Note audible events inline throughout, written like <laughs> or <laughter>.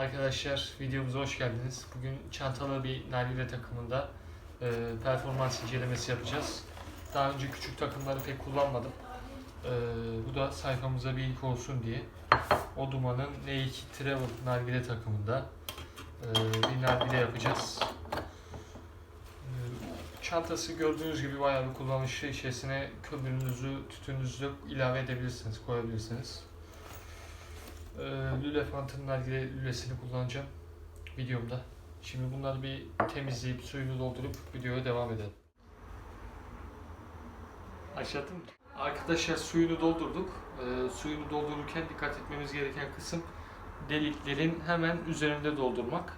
Arkadaşlar videomuza hoş geldiniz. Bugün çantalı bir nargile takımında e, performans incelemesi yapacağız. Daha önce küçük takımları pek kullanmadım. E, bu da sayfamıza bir ilk olsun diye. O Duman'ın N2 Travel nargile takımında e, bir nargile yapacağız. E, çantası gördüğünüz gibi bayağı bir kullanışlı. İçerisine kömürünüzü, tütününüzü ilave edebilirsiniz, koyabilirsiniz. Ee, Lülefant'ın nargile lülesini kullanacağım videomda. Şimdi bunları bir temizleyip suyunu doldurup videoya devam edelim. Başlattım. Arkadaşlar suyunu doldurduk. Ee, suyunu doldururken dikkat etmemiz gereken kısım deliklerin hemen üzerinde doldurmak.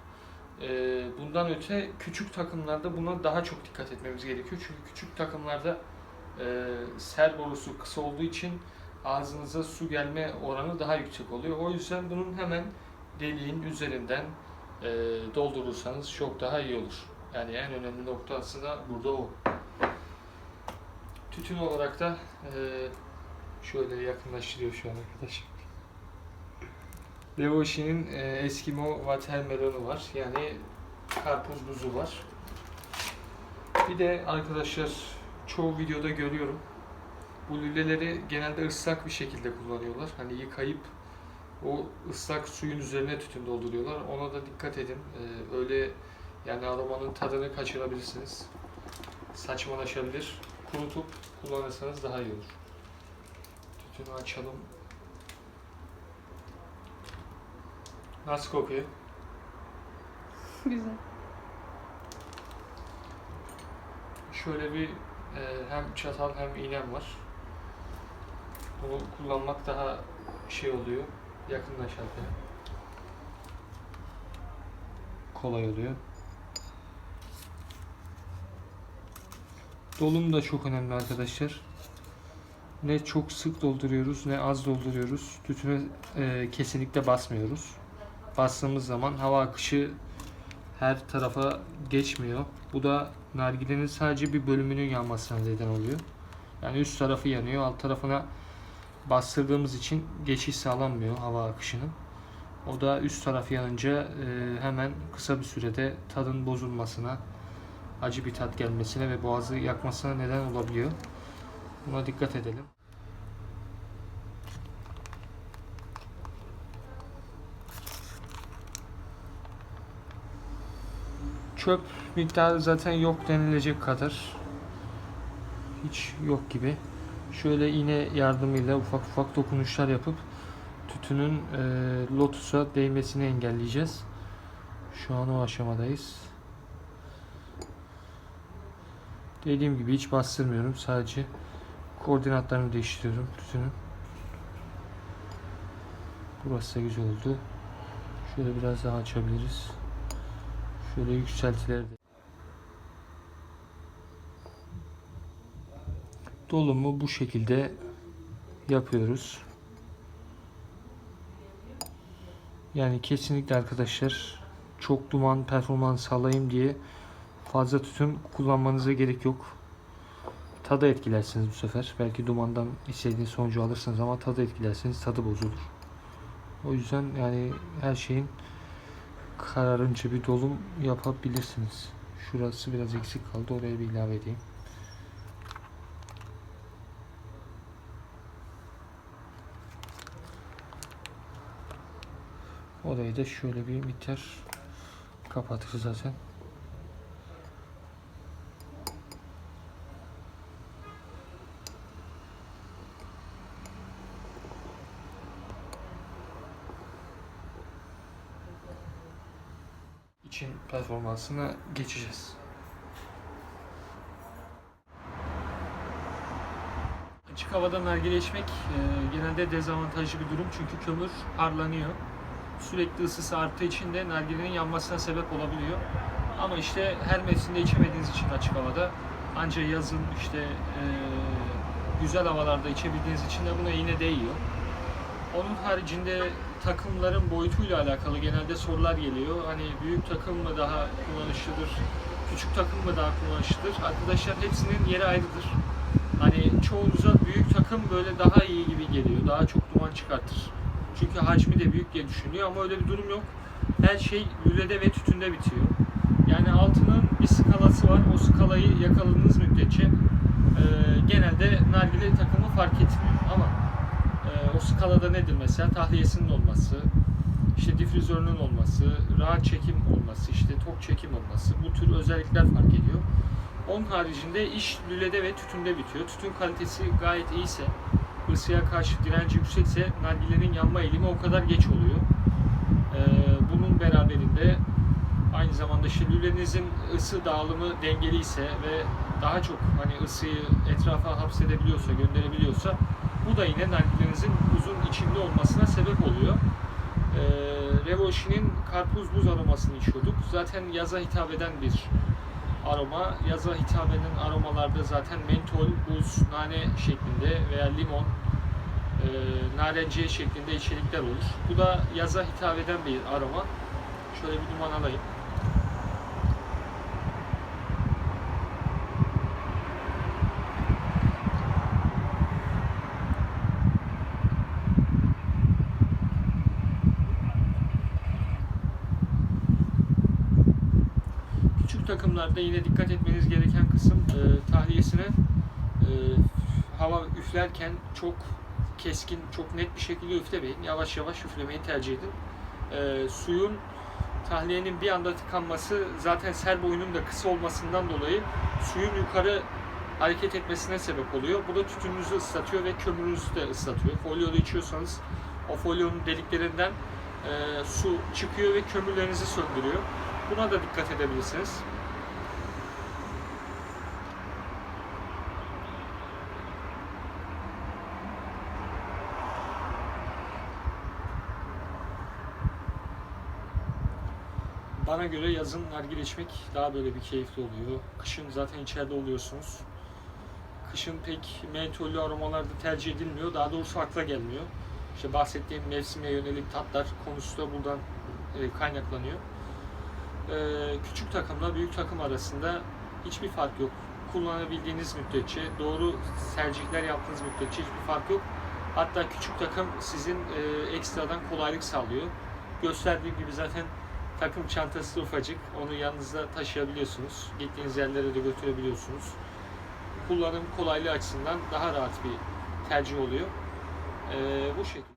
Ee, bundan öte küçük takımlarda buna daha çok dikkat etmemiz gerekiyor. Çünkü küçük takımlarda e, sel borusu kısa olduğu için ağzınıza su gelme oranı daha yüksek oluyor. O yüzden bunun hemen deliğin üzerinden e, doldurursanız çok daha iyi olur. Yani en önemli noktası da burada o. Tütün olarak da e, şöyle yakınlaştırıyor şu an arkadaşım. Devoshi'nin e, Eskimo Watermelon'u var. Yani karpuz buzu var. Bir de arkadaşlar çoğu videoda görüyorum. Bu lüleleri genelde ıslak bir şekilde kullanıyorlar. Hani yıkayıp o ıslak suyun üzerine tütün dolduruyorlar. Ona da dikkat edin. Ee, öyle yani aromanın tadını kaçırabilirsiniz. Saçmalaşabilir. Kurutup kullanırsanız daha iyi olur. Tütünü açalım. Nasıl kokuyor? <laughs> Güzel. Şöyle bir e, hem çatal hem iğnem var. Bunu kullanmak daha şey oluyor. Yakınlaş arkaya. Kolay oluyor. Dolum da çok önemli arkadaşlar. Ne çok sık dolduruyoruz ne az dolduruyoruz. Tütüne e, kesinlikle basmıyoruz. Bastığımız zaman hava akışı her tarafa geçmiyor. Bu da nargilenin sadece bir bölümünün yanmasına neden oluyor. Yani üst tarafı yanıyor, alt tarafına bastırdığımız için geçiş sağlanmıyor hava akışının. O da üst tarafı yanınca e, hemen kısa bir sürede tadın bozulmasına, acı bir tat gelmesine ve boğazı yakmasına neden olabiliyor. Buna dikkat edelim. Çöp miktarı zaten yok denilecek kadar. Hiç yok gibi. Şöyle iğne yardımıyla ufak ufak dokunuşlar yapıp tütünün e, lotusa değmesini engelleyeceğiz. Şu an o aşamadayız. Dediğim gibi hiç bastırmıyorum. Sadece koordinatlarını değiştiriyorum tütünün. Burası da güzel oldu. Şöyle biraz daha açabiliriz. Şöyle yükseltiler de. Dolumu bu şekilde yapıyoruz. Yani kesinlikle arkadaşlar çok duman performans sağlayayım diye fazla tütün kullanmanıza gerek yok. Tadı etkilersiniz bu sefer. Belki dumandan istediğiniz sonucu alırsınız ama tadı etkilersiniz. Tadı bozulur. O yüzden yani her şeyin kararınca bir dolum yapabilirsiniz. Şurası biraz eksik kaldı. Oraya bir ilave edeyim. Orayı da şöyle bir miktar kapatır zaten. için performansına geçeceğiz. Açık havada nargile içmek e, genelde dezavantajlı bir durum çünkü kömür harlanıyor. Sürekli ısısı arttığı için de nargilenin yanmasına sebep olabiliyor. Ama işte her mevsimde içemediğiniz için açık havada ancak yazın işte e, güzel havalarda içebildiğiniz için de buna yine değiyor. Onun haricinde takımların boyutuyla alakalı genelde sorular geliyor. Hani büyük takım mı daha kullanışlıdır, küçük takım mı daha kullanışlıdır? Arkadaşlar hepsinin yeri ayrıdır. Hani çoğunuza büyük takım böyle daha iyi gibi geliyor. Daha çok duman çıkartır. Çünkü hacmi de büyük diye düşünüyor ama öyle bir durum yok. her şey lülede ve tütünde bitiyor. Yani altının bir skalası var. O skalayı yakaladığınız müddetçe e, genelde nargile takımı fark etmiyor. Ama e, o skalada nedir mesela? Tahliyesinin olması, işte difüzörünün olması, rahat çekim olması, işte tok çekim olması bu tür özellikler fark ediyor. Onun haricinde iş lülede ve tütünde bitiyor. Tütün kalitesi gayet iyiyse, ısıya karşı direnci yüksekse nargilenin yanma eğilimi o kadar geç oluyor. Ee, bunun beraberinde aynı zamanda işte lülenizin ısı dağılımı dengeli ise ve daha çok hani ısıyı etrafa hapsedebiliyorsa, gönderebiliyorsa bu da yine nargilenizin uzun içinde olmasına sebep oluyor. Ee, Revoşi'nin karpuz buz aromasını içiyorduk. Zaten yaza hitap eden bir aroma. Yaza hitap eden aromalarda zaten mentol, buz, nane şeklinde veya limon, e, narenciye şeklinde içerikler olur. Bu da yaza hitap eden bir aroma. Şöyle bir duman alayım. Küçük takımlarda yine dikkat etmeniz gereken kısım e, tahliyesine e, hava üflerken çok keskin, çok net bir şekilde üflemeyin. Yavaş yavaş üflemeyi tercih edin. E, suyun tahliyenin bir anda tıkanması zaten ser boyunun da kısa olmasından dolayı suyun yukarı hareket etmesine sebep oluyor. Bu da tütününüzü ıslatıyor ve kömürünüzü de ıslatıyor. Folyolu içiyorsanız o folyonun deliklerinden e, su çıkıyor ve kömürlerinizi söndürüyor. Buna da dikkat edebilirsiniz. Bana göre yazın nargile içmek daha böyle bir keyifli oluyor. Kışın zaten içeride oluyorsunuz. Kışın pek mentollü aromalarda tercih edilmiyor. Daha doğrusu akla gelmiyor. İşte bahsettiğim mevsime yönelik tatlar konusu da buradan e, kaynaklanıyor. E, küçük takımla büyük takım arasında hiçbir fark yok. Kullanabildiğiniz müddetçe, doğru tercihler yaptığınız müddetçe hiçbir fark yok. Hatta küçük takım sizin e, ekstradan kolaylık sağlıyor. Gösterdiğim gibi zaten takım çantası ufacık. Onu yanınızda taşıyabiliyorsunuz. Gittiğiniz yerlere de götürebiliyorsunuz. Kullanım kolaylığı açısından daha rahat bir tercih oluyor. E, bu şekilde.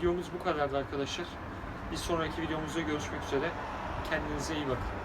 Videomuz bu kadardı arkadaşlar. Bir sonraki videomuzda görüşmek üzere. Kendinize iyi bakın.